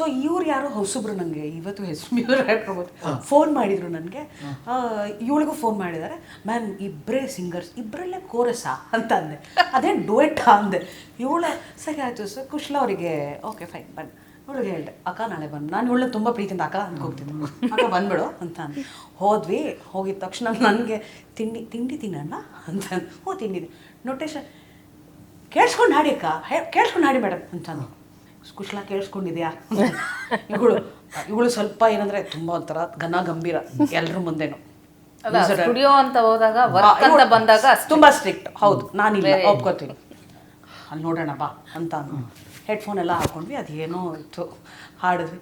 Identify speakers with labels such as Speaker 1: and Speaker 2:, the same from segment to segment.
Speaker 1: So ಇವ್ರು ಯಾರು ಹೊಸಬ್ರು ನನಗೆ ಇವತ್ತು ಹೆಸರು ಇವ್ರು ಫೋನ್ ಮಾಡಿದ್ರು ನನಗೆ. ಇವಳಿಗೂ ಫೋನ್ ಮಾಡಿದ್ದಾರೆ. ಮ್ಯಾಮ್ ಇಬ್ಬರೇ ಸಿಂಗರ್ಸ್ ಇಬ್ಬರಲ್ಲೇ ಕೋರಸಾ ಅಂತ ಅಂದೆ. ಅದೇನು ಡುವೆಟ್ ಅಂದೆ. ಇವಳ ಸರಿ ಆಯಿತು ಸರ್ ಕುಶಲ ಅವರಿಗೆ ಓಕೆ ಫೈನ್ ಬನ್ನಿ. ಇವಳಿಗೆ ಹೇಳಿದೆ ಅಕ್ಕ ನಾಳೆ ಬಂದು ನಾನು ಇವಳನ್ನ ತುಂಬ ಪ್ರೀತಿಯಿಂದ ಅಕ್ಕ ಅಂದ್ಕೋಗ್ತಿದ್ದೆ ಅಕ್ಕ ಬಂದ್ಬಿಡು. ಅಂತ ಅಂದೆ. ಹೋದ್ವಿ ಹೋಗಿದ ತಕ್ಷಣ ನನಗೆ ತಿಂಡಿ ತಿಂಡಿ ತಿನ್ನೋಣ ಅಂತ ಅಂದೆ. ಹ್ಞೂ ತಿಂಡಿದೆ. ನೊಟೇಶನ್ ಕೇಳಿಸ್ಕೊಂಡು ಹಾಡಿ ಅಕ್ಕ ಕೇಳಿಸ್ಕೊಂಡು ಹಾಡಿ ಮೇಡಮ್. ಅಂತ ಅಂದೆ. ಕುಶಲ ಕೇಳಿಸ್ಕೊಂಡಿದ್ಯಾ? ಇವಳು ಇವಳು ಸ್ವಲ್ಪ ಏನಂದ್ರೆ ತುಂಬಾ ಒಂಥರ ಘನ ಗಂಭೀರ ಎಲ್ರ ಮುಂದೆನು.
Speaker 2: ಸ್ಟುಡಿಯೋ ಅಂತ ಹೋದಾಗ ವರ್ಕ್ ಅಂತ ಬಂದಾಗ
Speaker 1: ತುಂಬಾ ಸ್ಟ್ರಿಕ್ಟ್ ಹೌದು ನಾನಿಲ್ಲ ಒಪ್ಕೋತೀನಿ. ಅಲ್ಲಿ ನೋಡೋಣ ಬಾ ಅಂತ ಹೆಡ್ಫೋನ್ ಎಲ್ಲ ಹಾಕೊಂಡ್ವಿ ಅದೇನೋ ಇತ್ತು. ಹಾಡಿದ್ವಿ.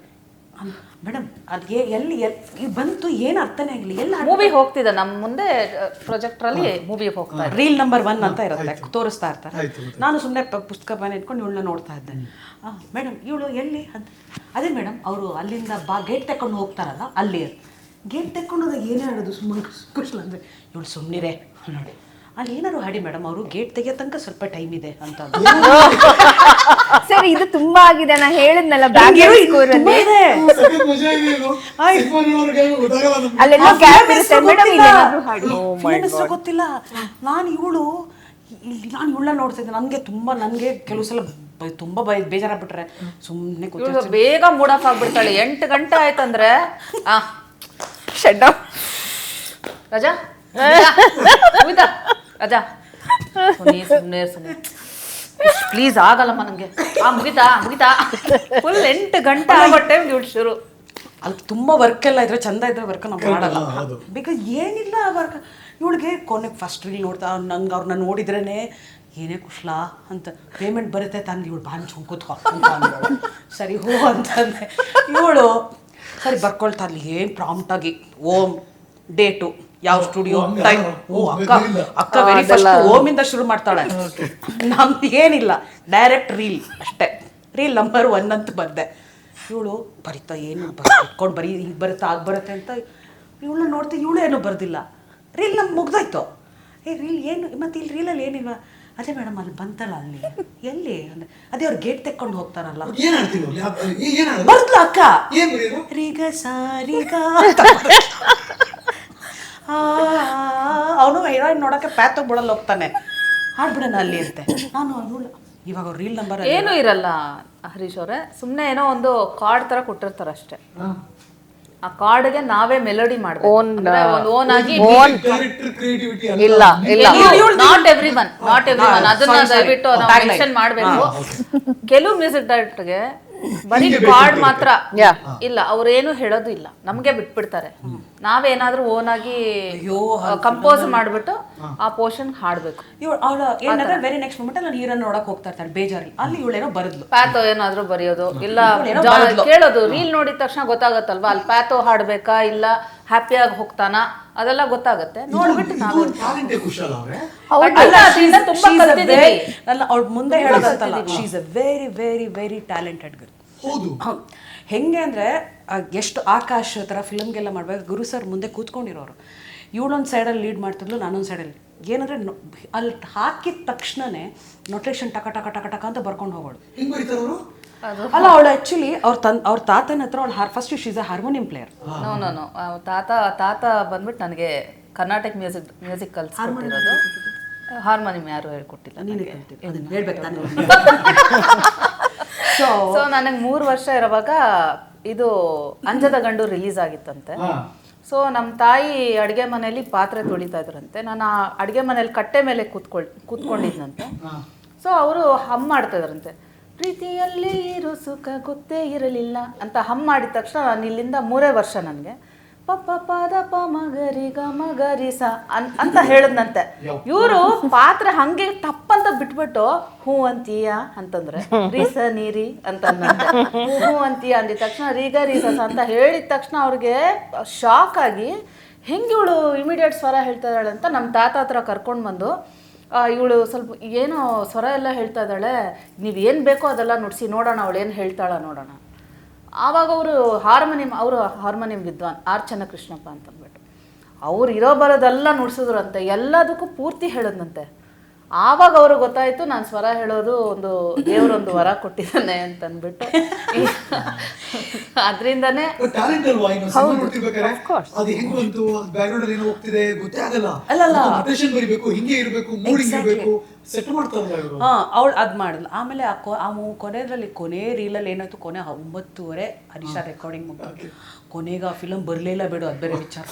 Speaker 1: ಮೇಡಮ್ ಅದು ಏ ಎಲ್ಲಿ ಎಲ್- ಈಗ ಬಂತು ಏನು ಅರ್ಥನೇ ಆಗಲಿ ಎಲ್ಲ
Speaker 2: ಮೂವಿ ಹೋಗ್ತಿದ್ದ ನಮ್ಮ ಮುಂದೆ ಪ್ರೊಜೆಕ್ಟ್ರಲ್ಲಿ ಮೂವಿ ಹೋಗ್ತಾ
Speaker 1: ರೀಲ್ ನಂಬರ್ ಒನ್ ಅಂತ ಇರುತ್ತೆ ತೋರಿಸ್ತಾ ಇರ್ತಾರೆ. ನಾನು ಸುಮ್ಮನೆ ಪುಸ್ತಕ ಮನೆ ಇಟ್ಕೊಂಡು ಇವಳನ್ನ ನೋಡ್ತಾ ಇದ್ದೆ. ಮೇಡಮ್ ಇವಳು ಎಲ್ಲಿ ಅಂತ. ಅದೇ ಮೇಡಮ್ ಅವರು ಅಲ್ಲಿಂದ ಬಾ ಗೇಟ್ ತಕೊಂಡು ಹೋಗ್ತಾರಲ್ಲ ಅಲ್ಲಿ. ಗೇಟ್ ತಕೊಂಡು ಏನೇ ಆಡೋದು ಸುಮ್ಮನೆ ಖುಷಿ ಅಂದರೆ ಇವಳು ಸುಮ್ಮನಿರೇ ನೋಡಿ. ಅಲ್ಲಿ ಏನಾದ್ರು ಹಾಡಿ ಮೇಡಮ್ ಅವರು ಗೇಟ್ ತೆಗಿಯೋ ತನಕ ಸ್ವಲ್ಪ ಟೈಮ್ ಇದೆ ಅಂತ.
Speaker 3: ಸರ್ ಇದು ತುಂಬಾ ಆಗಿದೆ ನಾ ಹೇಳಿದ್ನಲ್ಲ ಬ್ಯಾಕ್ ಸ್ಕೋರ್ ಅಲ್ಲಿ. ಅಲ್ಲೆಲ್ಲೋ ಗ್ಯಾಪ್ ಇರುತ್ತೆ ಮೇಡಮ್
Speaker 1: ಗೊತ್ತಿಲ್ಲ.
Speaker 3: ನಾನ್ ಹಾಡಿ.
Speaker 1: Film ಗೊತ್ತಿಲ್ಲ. ನಾನು ಇವಳು ಇಲ್ಲಿ ನಾನು ಇವಳ ನೋಡ್ತಿದ್ದೆ ನನಗೆ ತುಂಬಾ ನನಗೆ ಕೆಲವು ಸಲ ತುಂಬಾ ಬೈ ಬೇಜಾರಾಗ್ಬಿಟ್ರೆ. ಸುಮ್ಮನೆ
Speaker 2: ಬೇಗ ಮೂಡ್ ಆಫ್ ಆಗ್ಬಿಡ್ತಾಳೆ. ಎಂಟು ಗಂಟೆ ಆಯ್ತಂದ್ರೆ ಆ
Speaker 3: ಶಟ್ ಡೌನ್
Speaker 2: ರಜಾ ರಜಾ ಸುಮ್ಮನೆ ಸುಮ್ಮನೆ ಸುಮ್ಮನೆ ಪ್ಲೀಸ್ ಆಗಲ್ಲಮ್ಮ ನನಗೆ ಆ ಮುಗಿತಾ ಮುಗಿತಾ. ಫುಲ್ ಎಂಟು ಗಂಟೆ ಆಗೋ ಟೈಮ್ ಇವಳು ಶುರು.
Speaker 1: ಅಲ್ಲಿ ತುಂಬ ವರ್ಕ್ ಎಲ್ಲ ಇದ್ರೆ ಚಂದ ಇದ್ರೆ ವರ್ಕ್ ನಾವು ಮಾಡಲ್ಲ. ಬಿಕಾಸ್ ಏನಿಲ್ಲ ಆ ವರ್ಕ್ ಇವಳಿಗೆ ಕೊನೆಗೆ ಫಸ್ಟ್ ರೀಲ್ ನೋಡ್ತಾ ನಂಗೆ ಅವ್ರನ್ನ ನೋಡಿದ್ರೇ ಏನೇ ಕುಶ್ಲಾ ಅಂತ ಪೇಮೆಂಟ್ ಬರುತ್ತೆ ತಂದು ಇವಳು ಬಾನ್ ಚುಂಕುತ್ಕೊ ಅಂತ ಅಂದಳು. ಸರಿ ಹೋ ಅಂತಂದೆ ಇವಳು ಸರಿ ಬರ್ಕೊಳ್ತಾ ಅಲ್ಲಿ ಏನು ಪ್ರಾಂಪ್ಟಾಗಿ ಓಮ್ ಡೇಟು ಯಾವ ಸ್ಟುಡಿಯೋ ಟೈಮ್ ಓ ಅಕ್ಕ ಅಕ್ಕ ವೆರಿ ಫಸ್ಟ್ ಓಮಿಂದ ಶುರು ಮಾಡ್ತಾಳೆ. ನಮ್ದು ಏನಿಲ್ಲ ಡೈರೆಕ್ಟ್ ರೀಲ್ ಅಷ್ಟೇ. ರೀಲ್ ನಂಬರ್ ಒನ್ ಅಂತ ಬಂದೆ. ಇವಳು ಬರಿತಾ ಏನು ಇಟ್ಕೊಂಡು ಬರೀ ಈಗ ಬರುತ್ತೆ ಆಗ ಬರುತ್ತೆ ಅಂತ ಇವಳು ನೋಡ್ತಾ ಇವಳು ಏನೂ ಬರ್ದಿಲ್ಲ. ರೀಲ್ ನಮ್ಗೆ ಮುಗ್ದಾಯ್ತು. ಏ ರೀಲ್ ಏನು ಮತ್ತೆ ಇಲ್ಲಿ ರೀಲಲ್ಲಿ ಏನಿಲ್ಲ ಅದೇ ಮೇಡಮ್ ಅಲ್ಲಿ ಬಂತಲ್ಲ ಅಲ್ಲಿ? ಎಲ್ಲಿ? ಅಂದ್ರೆ ಅದೇ ಅವ್ರು ಗೇಟ್ ತೆಕ್ಕೊಂಡು ಹೋಗ್ತಾರಲ್ಲ. ಬರ್ದ್ಲ ಅಕ್ಕ? ರೀಗ ಸಾರಿಗ ಅವನು ಹೀರೋಯಿನ್ ನೋಡಕ್ಕೆ ಪ್ಯಾತ್ ಬಿಡಲ್ಲ ಹೋಗ್ತಾನೆ. ಹಾಡ್ಬಿಡೋಣ ಅಲ್ಲಿ ಅಂತೆ. ನಾನು ಅವಳು ಇವಾಗ ರೀಲ್ ನಂಬರ್
Speaker 2: ಏನೂ ಇರಲ್ಲ ಹರೀಶ್ ಅವರೇ. ಸುಮ್ಮನೆ ಏನೋ ಒಂದು ಕಾರ್ಡ್ ತರ ಕೊಟ್ಟಿರ್ತಾರೆ ಅಷ್ಟೇ. ಆ ಕಾರ್ಡ್ಗೆ ನಾವೇ ಮೆಲೋಡಿ ಮಾಡ್ಬೇಕು. ಅಂದ್ರೆ ಒಂದು ಓನ್ ಆಗಿ.
Speaker 3: ಇಲ್ಲ ಇಲ್ಲ.
Speaker 2: Not everyone not everyone ಅದನ್ನ ದಯವಿಟ್ಟು ನಾವು ಮಾಡಬೇಕು. ಕೆಲವು ಮ್ಯೂಸಿಕ್ ಡೈರೆಕ್ಟರ್ಗೆ ಬರೀ ಕಾರ್ಡ್ ಮಾತ್ರ. ಇಲ್ಲ ಅವ್ರೇನು ಹೇಳೋದು ಇಲ್ಲ. ನಮ್ಗೆ ಬಿಟ್ಬಿಡ್ತಾರೆ. ನಾವೇನಾದ್ರೂ ಓನ್ ಆಗಿ ಕಂಪೋಸ್ ಮಾಡ್ಬಿಟ್ಟು ಆ ಪೋರ್ಷನ್ ಹಾಡ್ಬೇಕು.
Speaker 1: ಇವಳು ಅವಳು ಏನಂದ್ರೆ ವೆರಿ ನೆಕ್ಸ್ಟ್ ಮೂಮೆಂಟ್ ಅಲ್ಲಿ ಹೀರೋನ್ ನೋಡಕ್ ಹೋಗ್ತಾ ಇರ್ತಾರೆ ಬೇಜಾರಿ ಅಲ್ಲಿ ಇವಳೇನೋ ಬರದ್ಲು.
Speaker 2: ಪ್ಯಾಥೋ ಏನಾದ್ರೂ ಬರೆಯೋದು ಇಲ್ಲ ಕೇಳೋದು ರೀಲ್ ನೋಡಿದ ತಕ್ಷಣ ಗೊತ್ತಾಗತ್ತಲ್ವಾ? ಅಲ್ಲಿ ಪ್ಯಾಥೋ ಹಾಡ್ಬೇಕಾ ಇಲ್ಲ ಹ್ಯಾಪಿಯಾಗಿ ಹೋಗ್ತಾನ? ಅದೆಲ್ಲ ಗೊತ್ತಾಗತ್ತೆ. ನೋಡ್ಬಿಟ್ಟು ನಾವು
Speaker 4: ಅವ್ರೆ.
Speaker 1: ಮುಂದೆ she is a very very very talented girl ಹೆಂಗೆ ಅಂದರೆ ಎಷ್ಟು ಆಕಾಶ್ ಥರ ಫಿಲಮ್ಗೆಲ್ಲ ಮಾಡ್ಬೇಕು ಗುರು ಸರ್ ಮುಂದೆ ಕೂತ್ಕೊಂಡಿರೋರು. ಇವಳೊಂದು ಸೈಡಲ್ಲಿ ಲೀಡ್ ಮಾಡ್ತಿದ್ಲು ನಾನೊಂದು ಸೈಡಲ್ಲಿ ಏನಂದ್ರೆ ಅಲ್ಲಿ ಹಾಕಿದ ತಕ್ಷಣನೇ ನೊಟೇಷನ್ ಟಕ ಟಕ ಟಕ ಟಕ ಅಂತ ಬರ್ಕೊಂಡು ಹೋಗೋಳು. ಅಲ್ಲ ಅವಳು ಆಕ್ಚುಲಿ ಅವ್ರ ತನ್ ಅವ್ರ ತಾತನ ಹತ್ರ ಅವಳು her first she's a harmonium player
Speaker 2: no no no ತಾತ ತಾತ ಬಂದ್ಬಿಟ್ಟು ನನಗೆ ಕರ್ನಾಟಕ ಮ್ಯೂಸಿಕ್ ಮ್ಯೂಸಿಕ್ ಕಲ್ಸ್ಕೊಟ್ಟಿರೋದು. ಹಾರ್ಮೋನಿಯಂ ಯಾರು ಹೇಳ್ಕೊಟ್ಟಿಲ್ಲ ಸೊ ನನಗೆ. ಮೂರು ವರ್ಷ ಇರುವಾಗ ಇದು ಅಂಜದ ಗಂಡು ರಿಲೀಸ್ ಆಗಿತ್ತಂತೆ. ಸೊ ನಮ್ಮ ತಾಯಿ ಅಡುಗೆ ಮನೆಯಲ್ಲಿ ಪಾತ್ರೆ ತೊಳಿತಾ ಇದ್ರಂತೆ. ನಾನು ಆ ಅಡುಗೆ ಮನೇಲಿ ಕಟ್ಟೆ ಮೇಲೆ ಕೂತ್ಕೊಳ್ ಕೂತ್ಕೊಂಡಿದ್ನಂತೆ. ಸೊ ಅವರು ಹಮ್ ಮಾಡ್ತಾ ಇದ್ರಂತೆ. ಪ್ರೀತಿಯಲ್ಲಿ ಇರೋ ಸುಖ ಗೊತ್ತೇ ಇರಲಿಲ್ಲ ಅಂತ ಹಮ್ ಮಾಡಿದ ತಕ್ಷಣ ನಾನು ಇಲ್ಲಿಂದ ಮೂರೇ ವರ್ಷ ನನಗೆ. ಪಪ್ಪ ಪಾದ ಪ ಮಗರಿ ಗ ಮಗರಿ ಸ ಅನ್- ಅಂತ ಹೇಳಿದ್ನಂತೆ. ಇವರು ಪಾತ್ರ ಹಂಗೆ ತಪ್ಪಂತ ಬಿಟ್ಬಿಟ್ಟು ಹೂ ಅಂತೀಯ ಅಂತಂದ್ರೆ ರೀಸ ನೀರಿ ಅಂತ ಹೂ ಅಂತೀಯ ಅಂದಿದ ತಕ್ಷಣ ರೀಗ ರೀಸ ಅಂತ ಹೇಳಿದ ತಕ್ಷಣ ಅವ್ರಿಗೆ ಶಾಕ್ ಆಗಿ ಹೆಂಗಿವಳು ಇವಳು ಇಮಿಡಿಯೇಟ್ ಸ್ವರ ಹೇಳ್ತಾ ಇದ್ದಾಳೆ ಅಂತ ನಮ್ಮ ತಾತ ಹತ್ರ ಕರ್ಕೊಂಡು ಬಂದು ಇವಳು ಸ್ವಲ್ಪ ಏನೋ ಸ್ವರ ಎಲ್ಲ ಹೇಳ್ತಾ ಇದ್ದಾಳೆ, ನೀವು ಏನು ಬೇಕೋ ಅದೆಲ್ಲ ನುಡಿಸಿ ನೋಡೋಣ, ಅವಳು ಏನು ಹೇಳ್ತಾಳ ನೋಡೋಣ. ಆವಾಗ ಅವರು ಹಾರ್ಮೋನಿಯಂ ಅವರು ಹಾರ್ಮೋನಿಯಂ ವಿದ್ವಾನ್ ಆರ್ ಚನ್ನಕೃಷ್ಣಪ್ಪ ಅಂತಂದ್ಬಿಟ್ಟು. ಅವ್ರು ಇರೋ ಬರೋದೆಲ್ಲ ನುಡಿಸಿದ್ರಂತೆ, ಎಲ್ಲದಕ್ಕೂ ಪೂರ್ತಿ ಹೇಳಿದ್ನಂತೆ. ಆವಾಗ ಅವ್ರಿಗೆ ಗೊತ್ತಾಯ್ತು ನಾನು ಸ್ವರ ಹೇಳೋದು ಒಂದು ದೇವ್ರೊಂದು ವರ ಕೊಟ್ಟಿದ್ದಾನೆ ಅಂತ ಅಂದ್ಬಿಟ್ಟು ಅದರಿಂದನೇ
Speaker 1: ಅವಳು ಅದ್ ಮಾಡಿದ್ಲು. ಆಮೇಲೆ ಆ ಕೊನೆದ್ರಲ್ಲಿ ಕೊನೆ ರೀಲಲ್ಲಿ ಏನಾಯ್ತು? ಕೊನೆ ಒಂಬತ್ತುವರೆ ಅರಿಶಾ ರೆಕಾರ್ಡಿಂಗ್ ಮುಗಿತು ಕೊನೆಗೆ ಆ ಫಿಲಮ್ ಬರ್ಲಿಲ್ಲ ಬಿಡು ಅದ್ ಬೇರೆ ವಿಚಾರ.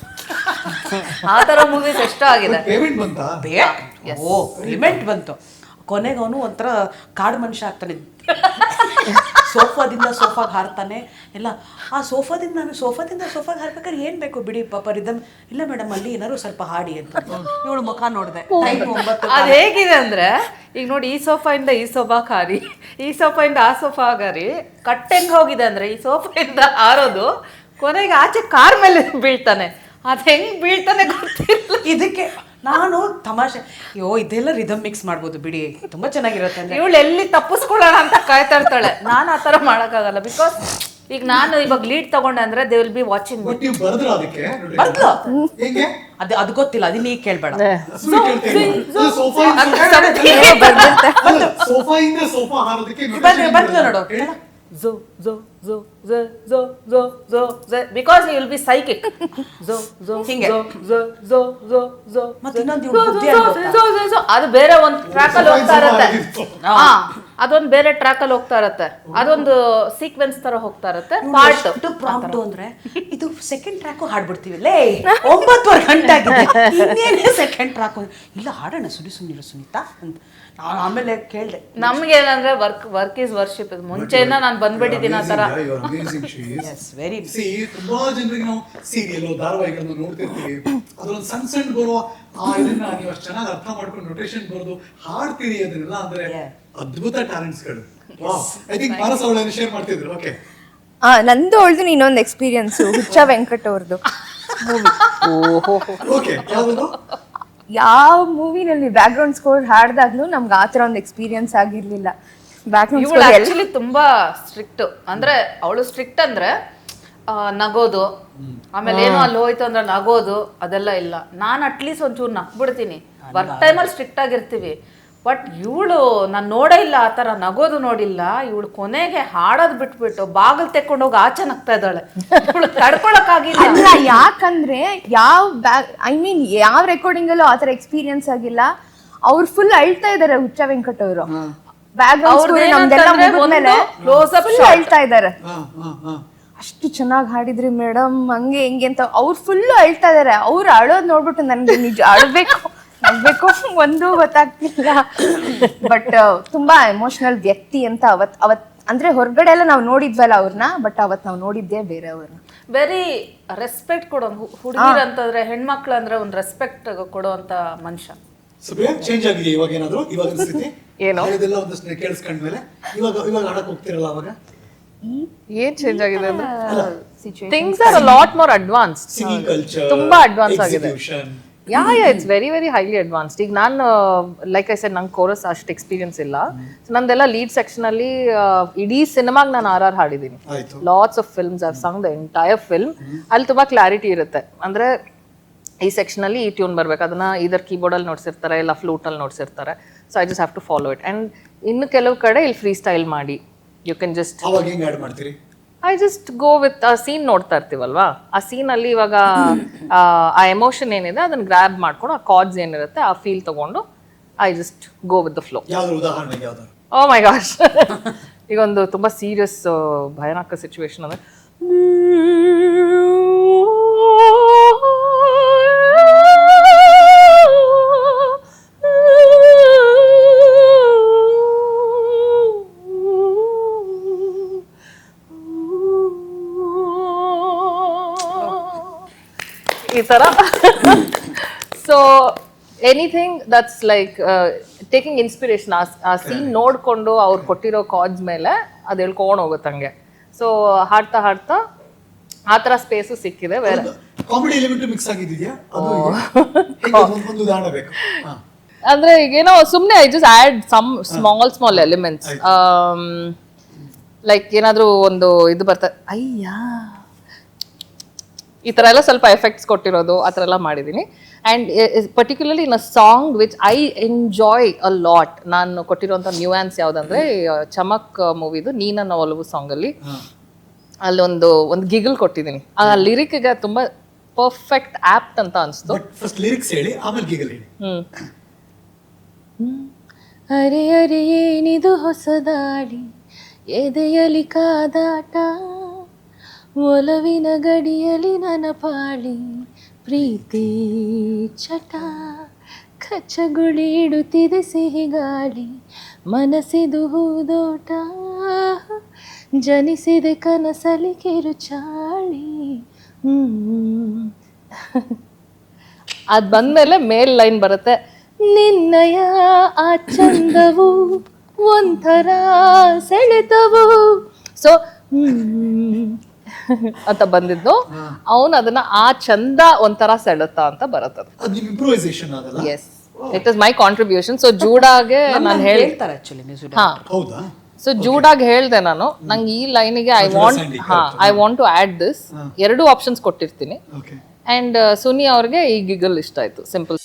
Speaker 2: ಆ ಥರ ಮೂವೀಸ್ ಎಷ್ಟೋ ಆಗಿದೆ.
Speaker 4: ಪೇಮೆಂಟ್ ಬಂತಾ?
Speaker 1: ಓ ಪೇಮೆಂಟ್ ಬಂತು. ಕೊನೆಗೆ ಅವನು ಒಂಥರ ಕಾಡು ಮನುಷ್ಯ ಆಗ್ತಾನೆ. ಸೋಫಾದಿಂದ ಸೋಫಾಗೆ ಹಾರ್ತಾನೆ. ಎಲ್ಲ ಆ ಸೋಫಾದಿಂದ ನಾನು ಸೋಫಾದಿಂದ ಸೋಫಾಗೆ ಹಾರ್ಬೇಕಾದ್ರೆ ಏನ್ ಬೇಕು ಬಿಡಿ ಪಾಪ ರಿದಮ್ ಇಲ್ಲ ಮೇಡಮ್ ಅಲ್ಲಿ ಏನಾದ್ರು ಸ್ವಲ್ಪ ಹಾಡಿ ಅಂತ. ಇವಳು ಮುಖ ನೋಡಿದೆ.
Speaker 2: ಅದ್ ಹೇಗಿದೆ ಅಂದ್ರೆ ಈಗ ನೋಡಿ ಈ ಸೋಫಾಯಿಂದ ಈ ಸೋಫಾ ಹಾರಿ ಈ ಸೋಫಾಯಿಂದ ಆ ಸೋಫಾ ಹಾರಿ ಕಟ್ಟೆಂಗ್ ಹೋಗಿದೆ ಅಂದ್ರೆ ಈ ಸೋಫಾಯಿಂದ ಹಾರೋದು ಕೊನೆಗೆ ಆಚೆ ಕಾರ್ ಮೇಲೆ ಬೀಳ್ತಾನೆ. ಅದು ಹೆಂಗ್ ಬೀಳ್ತಾನೆ ಗೊತ್ತಿಲ್ಲ.
Speaker 1: ಇದಕ್ಕೆ ನಾನು ತಮಾಷೆ ಅಯ್ಯೋ ಇದೆಲ್ಲ ರಿದಮ್ ಮಿಕ್ಸ್ ಮಾಡ್ಬೋದು ಬಿಡಿ. ತುಂಬಾ ಚೆನ್ನಾಗಿರುತ್ತೆ ಅಂದ್ರೆ.
Speaker 2: ಇವಳು ಎಲ್ಲಿ ತಪ್ಪಿಸ್ಕೊಳ್ಳೋಣ ಅಂತ ಕಾಯ್ತಾ ಇರ್ತಾಳೆ. ನಾನು ಆ ಥರ ಮಾಡೋಕ್ಕಾಗಲ್ಲ. ಬಿಕಾಸ್ ಈಗ ನಾನು ಇವಾಗ ಲೀಡ್ ತಗೊಂಡೆ ಅಂದ್ರೆ ದೇ ವಿಲ್ ಬಿ ವಾಚಿಂಗ್.
Speaker 1: ಬರ್ದ್ಲು. ಅದು ಅದು ಗೊತ್ತಿಲ್ಲ ಅದು ನೀ ಕೇಳ್ಬೇಡ. ಬಂದ್ಲು ನೋಡು.
Speaker 2: Zo zo zo zo zo zo zo zo because he will be psychic zo zo
Speaker 1: ಹಿಂಗೆ.
Speaker 2: zo zo zo zo zo
Speaker 1: ಮತ್ತೆ ಇನ್ನೊಂದು
Speaker 2: zo, zo, zo, zo, zo, zo. ಅದು ಬೇರೆ ಒಂದು ಟ್ರ್ಯಾಕ್ ಅಲ್ಲಿ ಹೋಗ್ತಾ ಇರುತ್ತೆ ಅದೊಂದು ಬೇರೆ ಟ್ರ್ಯಾಕ್ ಅಲ್ಲಿ ಹೋಗ್ತಾ ಇರುತ್ತೆ. ಅದೊಂದು ಸೀಕ್ವೆನ್ಸ್ ತರ ಹೋಗ್ತಾ ಇರತ್ತೆ. ಪಾರ್ಟ್
Speaker 1: ಎಷ್ಟು ಪ್ರಾಂಪ್ಟ್ ಅಂದ್ರೆ ಇದು ಸೆಕೆಂಡ್ ಟ್ರ್ಯಾಕು ಹಾಡ್ಬಿಡ್ತೀವಿ. ಲೇ ಒಂಬತ್ತುವರೆ ಗಂಟೆ ಆಗಿದೆ. ಇನ್ನೇನೇ ಸೆಕೆಂಡ್ ಟ್ರ್ಯಾಕ್ ಇಲ್ಲ ಹಾಡೋಣ ಸುನಿ ಸುನಿ ಸುನೀತಾ ಅಂತ. ನಾನು ಆಮೇಲೆ ಕೇಳ್ದೆ.
Speaker 2: ನಮ್ಗೆ ಏನಂದ್ರೆ ವರ್ಕ್ ವರ್ಕ್ ಇಸ್ ವರ್ಷಿಪ್ ಮುಂಚೆಯಿಂದ ನಾನು ಬಂದ್ಬಿಟ್ಟಿದ್ದೀನಿ ಆ ತರ.
Speaker 1: ಎಸ್ ವೆರಿ
Speaker 4: ಸಿ ತುಂಬಾ ಜನರಿಗೆ ನಾವು ಸೀರಿಯಲ್ ಧಾರಾವಾಹಿಗಳನ್ನು ನೋಡ್ತಿರ್ತೀವಿ. ಅದೊಂದು ಸಣ್ಣ ಸಣ್ಣ ಬರುವ ಆ ಇದನ್ನ ನೀವು ಅಷ್ಟು ಚೆನ್ನಾಗಿ ಅರ್ಥ ಮಾಡ್ಕೊಂಡು ನೊಟೇಷನ್ ಬರೆದು ಹಾಡ್ತೀರಿ ಅದನ್ನೆಲ್ಲ ಅಂದ್ರೆ. ಅದ್ಭುತ ಟ್ಯಾಲೆಂಟ್ಸ್ಗಳು ಐ ಥಿಂಕ್ ಪಾರಸ್ ಅವಳನ್ನು ಶೇರ್ ಮಾಡ್ತಿದ್ರು. ಓಕೆ
Speaker 3: ಆ ನಂದು ಅವಳ್ದು ಇನ್ನೊಂದು ಎಕ್ಸ್ಪೀರಿಯನ್ಸ್ ಹುಚ್ಚ ವೆಂಕಟ್ ಅವ್ರದ್ದು
Speaker 4: ಓಕೆ ಯಾವುದು?
Speaker 3: ಯಾವ ಮೂವಿನಲ್ಲಿ ಬ್ಯಾಕ್ ಗ್ರೌಂಡ್ ಸ್ಕೋರ್ ಹಾಡ್ದಾಗ್ಲೂ ನಮ್ಗೆ ಆ ಥರ ಒಂದು ಎಕ್ಸ್ಪೀರಿಯನ್ಸ್ ಆಗಿರ್ಲಿಲ್ಲ. ಬ್ಯಾಕ್ ಗ್ರೌಂಡ್
Speaker 2: ಇವಳು
Speaker 3: ಸ್ಕೋರ್
Speaker 2: ಆಕ್ಚುಲಿ ತುಂಬಾ ಸ್ಟ್ರಿಕ್ಟ್ ಅಂದ್ರೆ ಅವಳು ಸ್ಟ್ರಿಕ್ಟ್ ಅಂದ್ರೆ ಆ, ನಗೋದು. ಆಮೇಲೆ ಏನೋ ಅಲ್ಲಿ ಹೋಯ್ತು ಅಂದ್ರೆ ನಗೋದು ಅದೆಲ್ಲ ಇಲ್ಲ. ನಾನು ಅಟ್ಲೀಸ್ಟ್ ಒಂಚೂರು ನಕ್ಬಿಡ್ತೀನಿ ವರ್ಕ್ ಟೈಮಲ್ಲಿ ಸ್ಟ್ರಿಕ್ಟ್ ಆಗಿರ್ತೀವಿ. ಬಟ್ ಇವಳು ನಾನು ನೋಡೇ ಇಲ್ಲ ಆ ಥರ ನಗೋದು ನೋಡಿಲ್ಲ. ಇವಳು ಕೊನೆಗೆ ಹಾಡೋದು ಬಿಟ್ಬಿಟ್ಟು ಬಾಗಿಲು ತೆಕ್ಕೊಂಡೋಗಿ ಆಚೆ ನಗ್ತಾ ಇದ್ದಾಳೆ. ಇವಳು ತಡ್ಕೊಳಕ್ಕಾಗಿಲ್ಲ
Speaker 3: ಯಾಕಂದ್ರೆ ಯಾವ ಬ್ಯಾಕ್ ಐ ಮೀನ್ ಯಾವ ರೆಕಾರ್ಡಿಂಗ್ ಅಲ್ಲೂ ಆ ಥರ ಎಕ್ಸ್ಪೀರಿಯನ್ಸ್ ಆಗಿಲ್ಲ. ಅವ್ರು ಫುಲ್ ಅಳ್ತಾ ಇದ್ದಾರೆ ಹುಚ್ಚ ವೆಂಕಟ್ ಅವರು. ಅಳ್ತಾ
Speaker 4: ಹಾ
Speaker 3: ಅಷ್ಟು ಚೆನ್ನಾಗಿ ಹಾಡಿದ್ರಿ ಮೇಡಮ್ ಹಂಗೆ ಹಿಂಗೆ ಅಂತ. ಅವ್ರು ಫುಲ್ ಅಳ್ತಾ ಇದಾರೆ. ಅವ್ರು ಅಳೋದ್ ನೋಡ್ಬಿಟ್ಟು ನನ್ಗೆ ನಿಜ ಅಳ್ಬೇಕು ನಗ್ಬೇಕು ಒಂದು ಗೊತ್ತಾಗ್ತಿಲ್ಲ. ಬಟ್ ತುಂಬಾ ಎಮೋಷನಲ್ ವ್ಯಕ್ತಿ ಅಂತ ಅವತ್ ಅವತ್ ಅಂದ್ರೆ ಹೊರಗಡೆ ಎಲ್ಲ ನಾವು ನೋಡಿದ್ವಲ್ಲ ಅವ್ರನ್ನ ಬಟ್ ಅವತ್ ನಾವು ನೋಡಿದ್ದೇ ಬೇರೆ ಅವ್ರನ್ನ
Speaker 2: ವೆರಿ ರೆಸ್ಪೆಕ್ಟ್ ಕೊಡೋ ಹುಡುಗಿರ್ ಅಂತಂದ್ರೆ ಹೆಣ್ಮಕ್ಳು ಅಂದ್ರೆ ಒಂದು ರೆಸ್ಪೆಕ್ಟ್ ಕೊಡುವಂತ ಮನುಷ್ಯ.
Speaker 4: ಸುಪ್ರಿಯಾ ಚೇಂಜ್ ಆಗಿದೆ ಇವಾಗ ಏನಾದ್ರು? ಇವಾಗ ಸ್ಥಿತಿ?
Speaker 5: ಏನು?
Speaker 4: ಇದೆಲ್ಲ ಒಂದಷ್ಟು ಕೇಳಿಸ್ಕೊಂಡ್ಮೇಲೆ. ಇವಾಗ ಇವಾಗ ಆಡಕ್ ಹೋಗ್ತಿರಲ್ಲ ಅವಾಗ?
Speaker 5: ಏನ್ ಚೇಂಜ್ ಆಗಿದೆ ಅಂದ್ರೆ? Things are lot more advance
Speaker 4: singing culture
Speaker 5: ತುಂಬಾ ಅಡ್ವಾನ್ಸ್ ಆಗಿದೆ. Yeah yeah it's very very highly advanced ಈಗ ನಾನು ಲೈಕ್ ಐ ಸೆಡ್ ನಂಗೆ ಕೋರಸ್ ಅಷ್ಟು ಎಕ್ಸ್ಪೀರಿಯನ್ಸ್ ಇಲ್ಲ. ಸೊ ನಂದೆಲ್ಲ ಲೀಡ್ ಸೆಕ್ಷನ್ ಅಲ್ಲಿ ಆ, ಇಡೀ ಸಿನಿಮಾಗ ನಾನು R R ಹಾಡಿದ್ದೀನಿ lots of films are sung the entire film ಅಲ್ಲಿ ತುಂಬಾ ಕ್ಲಾರಿಟಿ ಇರುತ್ತೆ. ಅಂದ್ರೆ ಈ ಸೆಕ್ಷನ್ ಅಲ್ಲಿ ಈ ಟ್ಯೂನ್ ಬರ್ಬೇಕು. ಅದನ್ನ ಇದರ್ ಕೀಬೋರ್ಡ್ ಅಲ್ಲಿ ನೋಡ್ಸಿರ್ತಾರೆ ಇಲ್ಲ ಫ್ಲೂಟ್ ಅಲ್ಲಿ ನೋಡ್ಸಿರ್ತಾರೆ. So I just have to follow it and ಇನ್ನು ಕೆಲವು ಕಡೆ ಇಲ್ಲಿ ಫ್ರೀ ಸ್ಟೈಲ್ ಮಾಡಿ ಯು ಕ್ಯಾನ್ ಜಸ್ಟ್
Speaker 4: ಮಾಡ್ತೀರಿ?
Speaker 5: ಐ ಜಸ್ಟ್ ಗೋ ವಿತ್ ಆ ಸೀನ್ ನೋಡ್ತಾ ಇರ್ತೀವಲ್ವಾ? ಆ ಸೀನ್ ಅಲ್ಲಿ ಇವಾಗ ಆ, ಎಮೋಷನ್ ಏನಿದೆ ಅದನ್ನ ಗ್ರ್ಯಾಬ್ ಮಾಡ್ಕೊಂಡು ಆ ಕಾರ್ಡ್ಸ್ ಏನಿರುತ್ತೆ ಆ ಫೀಲ್ ತಗೊಂಡು I just go with the flow oh my gosh ಈಗ ಒಂದು ತುಂಬಾ ಸೀರಿಯಸ್ ಭಯಾನಕ ಸಿಚುವೇಶನ್ ಅಂದ್ರೆ ಈ ತರ. So anything that's like taking inspiration ಆ ಸೀನ್ ನೋಡಿಕೊಂಡು ಅವ್ರು ಕೊಟ್ಟಿರೋ ಕಾಡ್ಸ್ ಮೇಲೆ ಅದು ಹೇಳ್ಕೊಂಡು ಹೋಗುತ್ತೆ ಹಂಗೆ. ಸೊ ಹಾಡ್ತಾ ಹಾಡ್ತಾ ಆ ಥರ ಸ್ಪೇಸು ಸಿಕ್ಕಿದೆ ಬೇರೆ.
Speaker 4: ಕಾಮಿಡಿ ಎಲಿಮೆಂಟ್ ಮಿಕ್ಸ್ ಆಗಿದೆಯಾ? ಅದು? ಒಂದ್- ಒಂದು ಉದಾಹರಣೆ ಬೇಕು. ಹಾ.
Speaker 5: ಅಂದ್ರೆ ಈಗೇನೋ ಸುಮ್ಮನೆ I just add some small small elements like ಏನಾದ್ರೂ ಒಂದು ಇದು ಬರ್ತದೆ ಅಯ್ಯ. ಈ ಥರ ಎಲ್ಲ ಸ್ವಲ್ಪ ಎಫೆಕ್ಟ್ಸ್ ಕೊಟ್ಟಿರೋದು ಆ ಥರ ಎಲ್ಲ ಮಾಡಿದ್ದೀನಿ and particularly in a song which I enjoy a lot ನಾನು ಕೊಟ್ಟಿರೋಂಥ ನ್ಯೂಯಾನ್ಸ್ ಯಾವುದಂದ್ರೆ ಚಮಕ್ ಮೂವಿದು ನೀನ ಒಲವು ಸಾಂಗಲ್ಲಿ ಅಲ್ಲೊಂದು ಒಂದು ಗಿಗಲ್ ಕೊಟ್ಟಿದ್ದೀನಿ ಆ ಲಿರಿಕ್ಗೆ ತುಂಬ ಪರ್ಫೆಕ್ಟ್ ಆಪ್ಟ್ ಅಂತ ಅನಿಸ್ತು.
Speaker 4: ಫಸ್ಟ್ ಲಿರಿಕ್ಸ್ ಹೇಳಿ ಆಮೇಲೆ ಗಿಗಲ್ ಹೇಳಿ.
Speaker 5: ಅರೆ ಏನಿದು ಹೊಸದಾಡಿ ಎದೆಯಲಿ ಕಾದಾಟ? ಒಲವಿನ ಗಡಿಯಲಿ ನನ್ನ ಪಾಳಿ ಪ್ರೀತಿ ಚಟ ಕಚ್ಚಗುಳಿಡುತ್ತಿದೆ ಸಿಹಿ ಗಾಳಿ ಮನಸ್ಸಿದು ಹೂದೋಟ ಜನಿಸಿದೆ ಕನಸಲಿ ಕಿರುಚಾಳಿ. ಅದ್ ಬಂದ್ಮೇಲೆ ಮೇಲ್ ಲೈನ್ ಬರುತ್ತೆ. ನಿನ್ನಯ ಆ ಚಂದವು ಒಂಥರ ಸೆಳೆತವು. ಸೊ ಅಂತ ಬಂದಿದ್ದು. ಅವನು ಅದನ್ನ ಆ ಚಂದ ಒಂಥರ ಸೆಳತ ಅಂತ ಬರುತ್ತದೆ.
Speaker 4: ಅದು ನಿಮ್ ಇಂಪ್ರೂವೈಸೇಷನ್ ಆಗಲ್ಲ?
Speaker 5: Yes it is my contribution so ಜೂಡಾಗೆ ನಾನು ಹೇಳಿ
Speaker 1: ಹೇಳ್ತಾರೆ ಆಕ್ಚುಲಿ ಮ್ಯೂಸಿಕ್
Speaker 5: ಹಾ.
Speaker 4: ಹೌದಾ?
Speaker 5: ಸೊ ಜೂಡಾಗಿ ಹೇಳ್ದೆ ನಾನು. ನಂಗೆ ಈ ಲೈನಿಗೆ ಐ ವಾಂಟ್ ಹಾ I want to add this ಎರಡು ಆಪ್ಷನ್ಸ್ ಕೊಟ್ಟಿರ್ತೀನಿ.
Speaker 4: ಓಕೆ
Speaker 5: ಅಂಡ್ ಸುನಿ ಅವ್ರಿಗೆ ಈ ಗಿಗಲ್ ಇಷ್ಟ ಆಯ್ತು. ಸಿಂಪಲ್